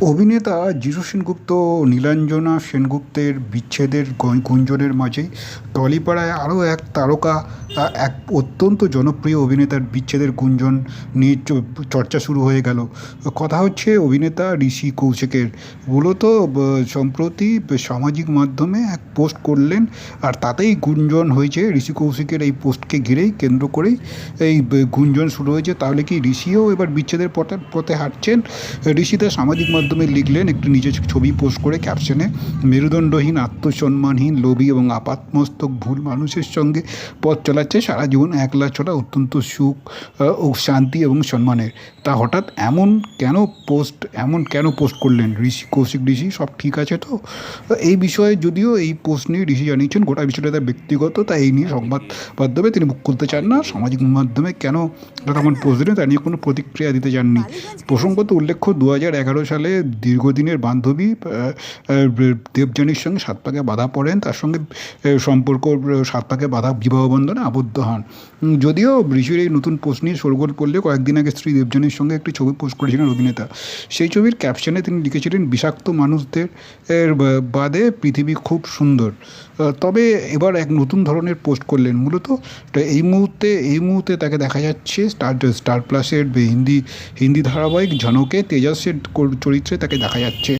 অভিনেতা যিশু সেনগুপ্ত নীলাঞ্জনা সেনগুপ্তের বিচ্ছেদের গুঞ্জনের মাঝেই টলিপাড়ায় আরও এক তারকা এক অত্যন্ত জনপ্রিয় অভিনেতার বিচ্ছেদের গুঞ্জন নিয়ে চর্চা শুরু হয়ে গেল। কথা হচ্ছে অভিনেতা ঋষি কৌশিকের। মূলত সম্প্রতি সামাজিক মাধ্যমে এক পোস্ট করলেন আর তাতেই গুঞ্জন হয়েছে ঋষি কৌশিকের এই পোস্টকে ঘিরেই কেন্দ্র করেই এই গুঞ্জন শুরু হয়েছে। তাহলে কি ঋষিও এবার বিচ্ছেদের পথে পথে হাঁটছেন? ঋষি তার সামাজিক মাধ্যমে লিখলেন একটি নিজের ছবি পোস্ট করে ক্যাপশনে মেরুদণ্ডহীন আত্মসম্মানহীন লোভী এবং আপাতমস্তক ভুল মানুষের সঙ্গে পথ চালাচ্ছে। সারা জীবন একলা চলা অত্যন্ত সুখ ও শান্তি এবং সম্মানের। তা হঠাৎ এমন কেন পোস্ট এমন কেন পোস্ট করলেন? ঋষি কৌশিক ঋষি সব ঠিক আছে তো? এই বিষয়ে যদিও এই পোস্ট নিয়ে ঋষি জানিয়েছেন গোটা বিষয়টা তার ব্যক্তিগত তাই এই নিয়ে সংবাদ মাধ্যমে তিনি মুখ খুলতে চান না। সামাজিক মাধ্যমে কেন তেমন পোস্ট দিলেন তা নিয়ে কোনো প্রতিক্রিয়া দিতে চাননি। প্রসঙ্গত উল্লেখ্য দু হাজার এগারো সালে দীর্ঘদিনের বান্ধবী দেবযানীর সঙ্গে সাত পাকে বাধা পড়েন, তার সঙ্গে সম্পর্ক সাত পাকে বাধা, বিবাহ বন্ধনে আবদ্ধ হন। যদিও ঋষির এই নতুন পোস্ট নিয়ে সরগোল করলে কয়েকদিন আগে স্ত্রী দেবযানীর সঙ্গে একটি ছবি পোস্ট করেছিলেন অভিনেতা। সেই ছবির ক্যাপশনে তিনি লিখেছিলেন, বিষাক্ত মানুষদের বাদে পৃথিবী খুব সুন্দর। তবে এবার এক নতুন ধরনের পোস্ট করলেন। মূলত এই মুহূর্তে এই মুহূর্তে তাকে দেখা যাচ্ছে স্টার স্টার প্লাসের হিন্দি হিন্দি ধারাবাহিক ঝনকে তেজাসের চরিত্রে তাকে দেখা যাচ্ছে